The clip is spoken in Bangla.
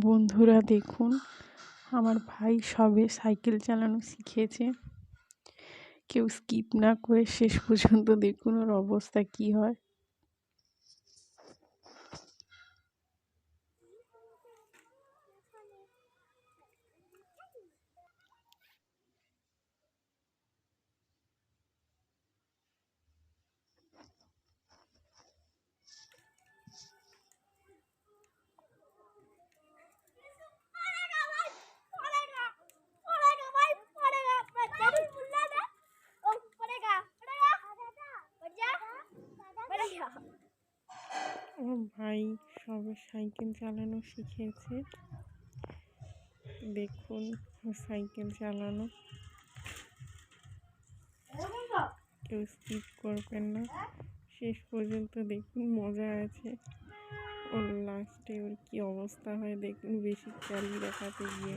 বন্ধুরা দেখুন, আমার ভাই সবে সাইকেল চালানো শিখেছে। কেউ স্কিপ না করে শেষ পর্যন্ত দেখুন ওর অবস্থা কী হয়। আমার ভাই সবে সাইকেল চালানো শিখেছে। দেখুন সাইকেল চালানো। কেউ স্কিপ করবেন না। শেষ পর্যন্ত দেখুন, মজা আছে। ওর লাস্টে ওর কী অবস্থা হয়, দেখুন, বেশি চালিয়ে দেখাতে গিয়ে।